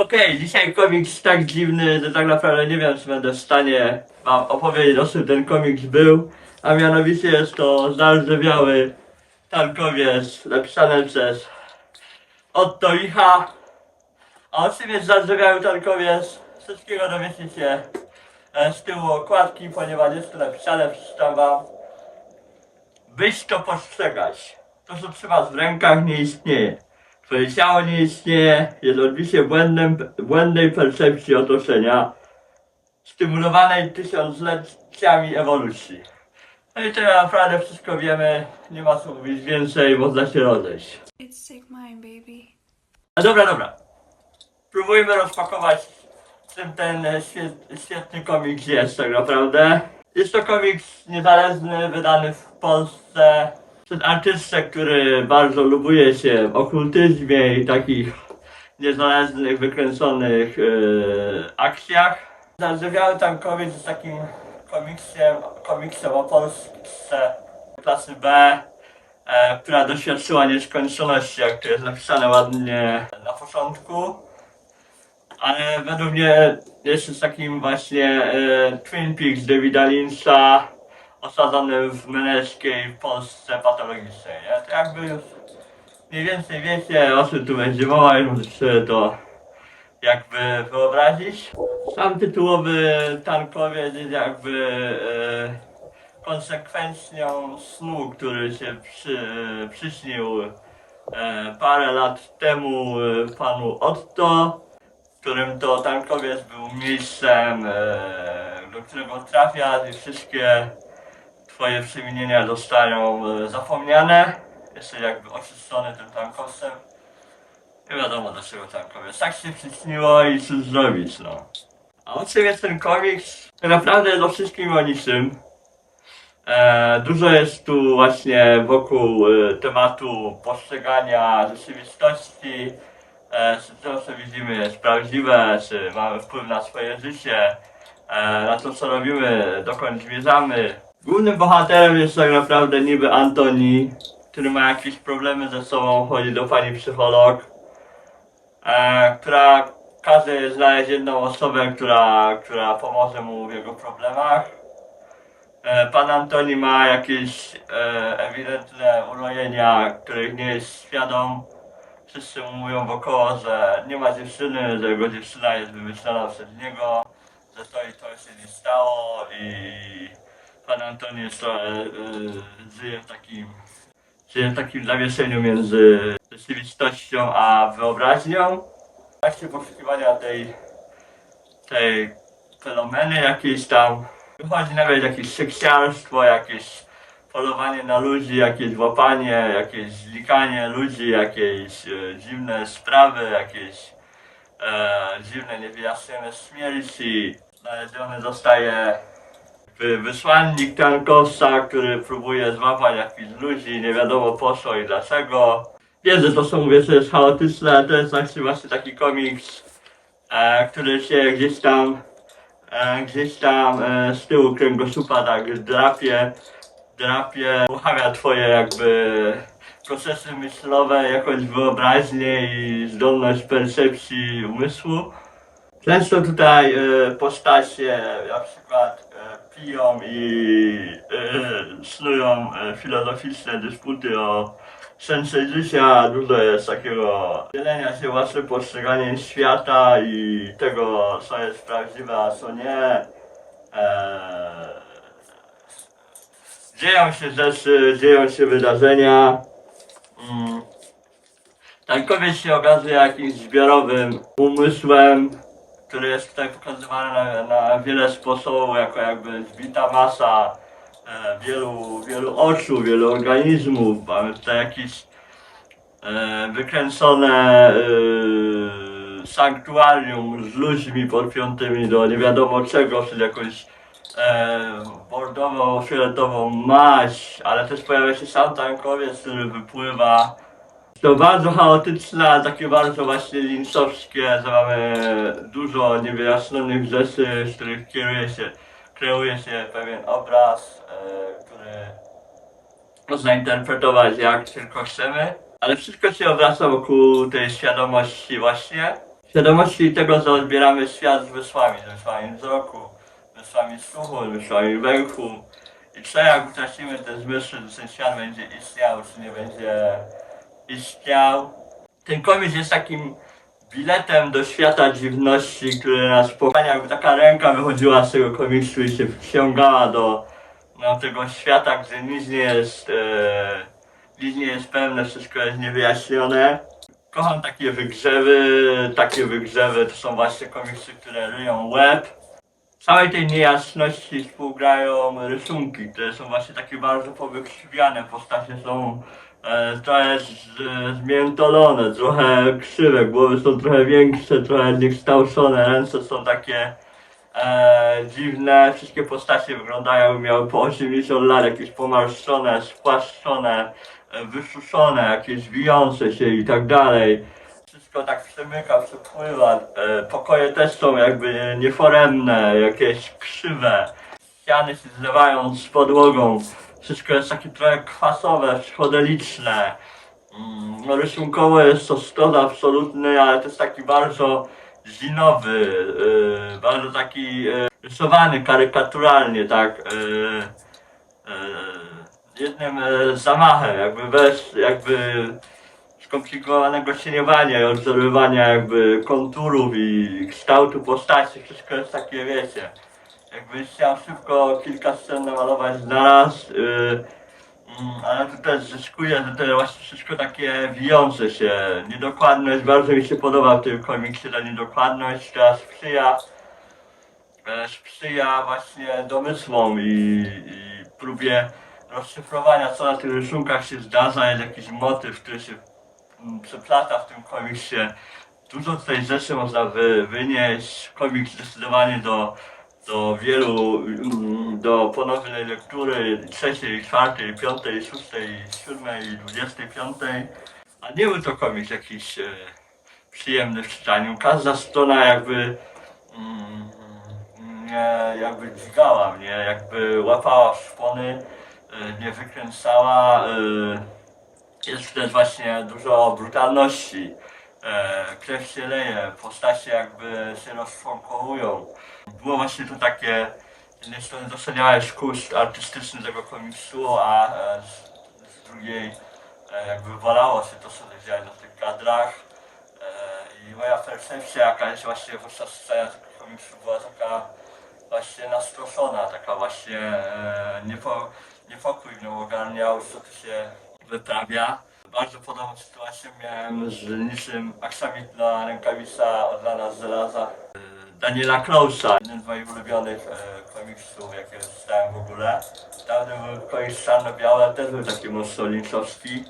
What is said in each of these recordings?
Okej, dzisiaj komiks tak dziwny, że tak naprawdę nie wiem, czy będę w stanie wam opowiedzieć o czym ten komiks był. A mianowicie jest to zardzewiały tankowiec napisane przez Otto Licha. A o czym jest zardzewiały tankowiec? Wszystkiego dowiecie się e, z tyłu okładki, ponieważ jest to napisane, przeczytam wam. Byś to postrzegać. To, co trzymasz w rękach, nie istnieje. Ciało nie istnieje, jest odbiciem błędem, błędnej percepcji otoczenia, stymulowanej tysiącleciami ewolucji. No i to naprawdę wszystko wiemy, nie ma co mówić więcej, można się rozejść. It's take mine, baby. A dobra, dobra. Próbujmy rozpakować ten e, świet, świetny komiks jest tak naprawdę. Jest to komiks niezależny, wydany w Polsce przez artystę, który bardzo lubuje się w okultyzmie i takich niezależnych, wykręconych e, akcjach. Zardzewiały tankowiec jest takim komiksem, komiksem o Polsce klasy B, e, która doświadczyła nieskończoności, jak to jest napisane ładnie na początku. Ale według mnie jest to takim właśnie e, Twin Peaks Davida Lyncha osadzonym w męskiej Polsce patologicznej, nie? To jakby już mniej więcej wiecie o czym tu będzie mowa i możecie sobie to jakby wyobrazić. Sam tytułowy tankowiec jest jakby e, konsekwencją snu, który się przy, przyśnił e, parę lat temu e, panu Otto, w którym to tankowiec był miejscem, e, do którego trafiasz i wszystkie twoje przewinienia zostają e, zapomniane. Jesteś jakby oczyszczony tym tankowcem. Nie wiadomo dlaczego tankowiec. Tak się przyśniło i cóż zrobić, no. A o czym jest ten komiks? Tak naprawdę jest o wszystkim o niczym. E, dużo jest tu właśnie wokół e, tematu postrzegania rzeczywistości, czy to co widzimy jest prawdziwe, czy mamy wpływ na swoje życie, na to co robimy, dokąd zmierzamy. Głównym bohaterem jest tak naprawdę niby Antoni, który ma jakieś problemy ze sobą, chodzi do pani psycholog, e, która każe znaleźć jedną osobę, która, która pomoże mu w jego problemach. E, Pan Antoni ma jakieś e, ewidentne urojenia, których nie jest świadom. Wszyscy mu mówią wokoło, że nie ma dziewczyny, że jego dziewczyna jest wymyślona przez niego, że to i to się nie stało i pan Antoni jest trochę, e, żyje w takim żyje w takim zawieszeniu między rzeczywistością a wyobraźnią. W trakcie poszukiwania tej, tej fenomeny jakiejś tam wychodzi nawet jakieś seksiarstwo, jakieś polowanie na ludzi, jakieś łapanie, jakieś zlikanie ludzi, jakieś e, dziwne sprawy, jakieś e, dziwne, niewyjaśnione śmierci. Znaleziony zostaje wysłannik tankowca, który próbuje złapać jakichś ludzi, nie wiadomo po co i dlaczego. Wiem, że to są, mówię, że jest chaotyczne, to jest właśnie, właśnie taki komiks, e, który się gdzieś tam, e, gdzieś tam e, z tyłu kręgosłupa tak drapie, drapie, uruchamia twoje jakby procesy myślowe, jakąś wyobraźnię i zdolność percepcji umysłu. Często tutaj e, postacie na przykład piją i e, snują e, filozoficzne dysputy o sensie życia. Dużo jest takiego dzielenia się własnym postrzeganiem świata i tego, co jest prawdziwe, a co nie. E, dzieją się rzeczy, dzieją się wydarzenia. Mm. Tankowiec się okazuje jakimś zbiorowym umysłem, który jest tutaj pokazywany na, na wiele sposobów, jako jakby zbita masa e, wielu, wielu oczu, wielu organizmów. Mamy tutaj jakieś e, wykręcone e, sanktuarium z ludźmi podpiątymi do nie wiadomo czego, czyli jakąś e, bordową, fioletową maść, ale też pojawia się sam tankowiec, który wypływa to bardzo chaotyczne, takie bardzo właśnie linczowskie, że mamy dużo niewyjaśnionych rzeczy, z których kieruje się, kreuje się pewien obraz, e, który można interpretować jak tylko chcemy. Ale wszystko się obraca wokół tej świadomości właśnie. Świadomości tego, że odbieramy świat z wysłami, z wysłami wzroku, wysłami słuchu, wysłami węchu. I co jak utracimy te zmysły, to ten świat będzie istniał, czy nie będzie istniał. Ten komiks jest takim biletem do świata dziwności, który nas pochłania, jakby taka ręka wychodziła z tego komiksu i się wciągała do no, tego świata, gdzie nic nie jest, e, nic nie jest pewne, wszystko jest niewyjaśnione. Kocham takie wygrzewy, takie wygrzewy to są właśnie komiksy, które ryją łeb. Całej tej niejasności współgrają rysunki, które są właśnie takie bardzo powykrzywiane, postacie są trochę z, zmiętolone, trochę krzywe, głowy są trochę większe, trochę zniekształcone, ręce są takie e, dziwne, wszystkie postacie wyglądają miały po 80 lat, jakieś pomarszczone, spłaszczone, e, wysuszone, jakieś wijące się i tak dalej. Wszystko tak przemyka, przepływa, e, pokoje też są jakby nieforemne, jakieś krzywe, ściany się zlewają z podłogą, wszystko jest takie trochę kwasowe, psychodeliczne. Mm, rysunkowo jest to stos absolutny, ale to jest taki bardzo zinowy, yy, bardzo taki yy, rysowany karykaturalnie, tak, yy, yy, jednym yy, zamachem, jakby bez, jakby skomplikowanego cieniowania i odwzorowywania jakby konturów i kształtu postaci, wszystko jest takie, wiecie, jakbyś chciał szybko kilka scen namalować naraz, yy, Mm, ale to też zyskuje, że to jest właśnie wszystko takie wijące się. Niedokładność, bardzo mi się podoba w tym komiksie ta niedokładność, która sprzyja, e, sprzyja właśnie domysłom i, i próbie rozszyfrowania, co na tych rysunkach się zdarza, jest jakiś motyw, który się mm, przeplata w tym komiksie. Dużo tutaj rzeczy można wy, wynieść. Komiks zdecydowanie do, do wielu, mm, do ponownej lektury trzeciej, czwartej, piątej, szóstej, siódmej, dwudziestej piątej. A nie był to komiks jakiś e, przyjemny w czytaniu. Każda strona jakby mm, mnie jakby dźgała mnie, jakby łapała w szpony, e, nie wykręcała. E, jest też właśnie dużo brutalności. E, krew się leje, postacie jakby się rozczłonkowują. Było właśnie to takie, z jednej strony doceniałeś kurs artystyczny tego komiksu, a e, z, z drugiej e, jakby wolało się to, co dzieje na tych kadrach. E, I moja percepcja jakaś właśnie podczas sceny tego komiksu była taka właśnie nastroszona, taka właśnie e, niepo, niepokój mnie ogarniał, co tu się wyprawia. Bardzo podobną sytuację miałem z niczym aksamit na rękawica odlana z żelaza. e, Daniela Klausa, jeden z moich ulubionych e, komiksów, jakie czytałem w ogóle. Dawny był komiks czarno-biały, też był taki mocno linczowski.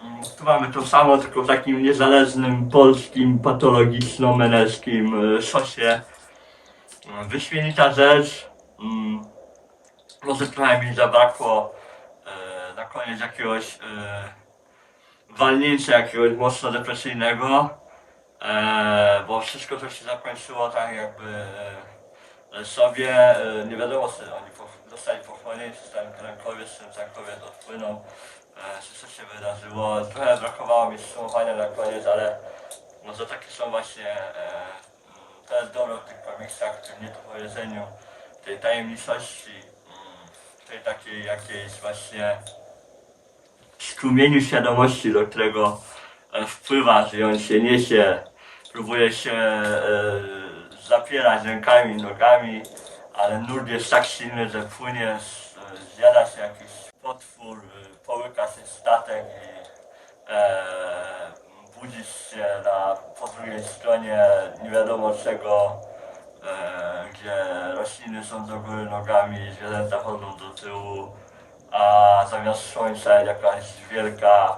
Mm, Tu mamy to samo, tylko w takim niezależnym, polskim, patologiczno-menelskim e, szosie. Mm, Wyśmienita rzecz. Mm, Może trochę mi zabrakło na koniec jakiegoś walnięcia jakiegoś mocno depresyjnego, e, bo wszystko to się zakończyło tak jakby e, sobie, e, nie wiadomo co oni po, zostali pochłonięci, czy ten rękowiec, czy ten rękowiec odpłynął, e, czy co się wydarzyło. Trochę brakowało mi sumowania na koniec, ale może takie są właśnie, e, to jest dobro w tych komiksach, w tym niedopowiedzeniu, tej tajemniczości, mm, tej takiej jakiejś właśnie strumieniu świadomości, do którego e, wpływa, że on się niesie, próbuje się e, zapierać rękami, nogami, ale nurt jest tak silny, że płynie, e, zjada się jakiś potwór, połyka się statek i budzisz się na, po drugiej stronie nie wiadomo czego, gdzie rośliny są do góry nogami, zwierzęta chodzą do tyłu, a zamiast słońca jakaś wielka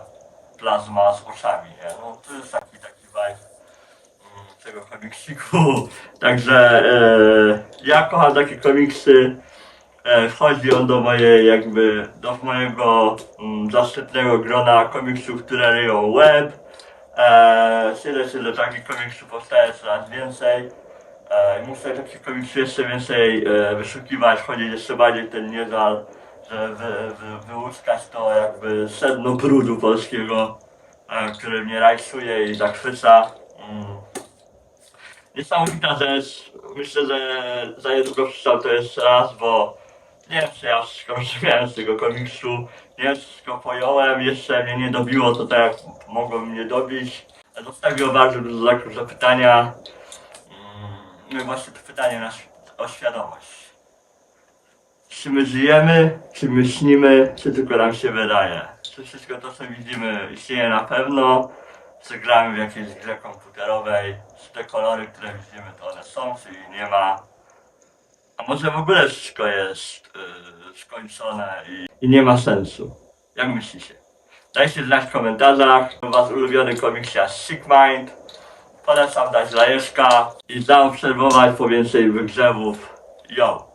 plazma z oczami, nie? No to jest taki, taki vibe mm, tego komiksiku. Także e, ja kocham takie komiksy. E, wchodzi on do mojej jakby, do mojego mm, zaszczytnego grona komiksów, które ryją web. E, Tyle, tyle takich komiksów powstaje coraz więcej. E, muszę takich komiksów jeszcze więcej e, wyszukiwać, chodzić jeszcze bardziej ten niezal, wy, wy, wyłuskać to jakby sedno brudu polskiego, e, który mnie rajsuje i zachwyca. Mm. Niesamowita rzecz. Myślę, że za niedługo przeczytam to jeszcze raz, bo nie wiem, czy ja wszystko rozumiałem z tego komiksu. Nie wiem, wszystko pojąłem. Jeszcze mnie nie dobiło to tak, jak mogło mnie dobić. Zostawiło bardzo dużo znaków zapytania. Mm, No i właśnie to pytanie o świadomość. Czy my żyjemy, czy my śnimy, czy tylko nam się wydaje? Czy wszystko to, co widzimy, istnieje na pewno? Czy gramy w jakiejś grze komputerowej? Czy te kolory, które widzimy, to one są, czy ich nie ma? A może w ogóle wszystko jest yy, skończone i, i nie ma sensu? Jak myślicie? Dajcie znać w komentarzach. Was ulubiony komiksiarz Sick Mind. Polecam dać lajeszka i zaobserwować po więcej wygrzewów. Yo!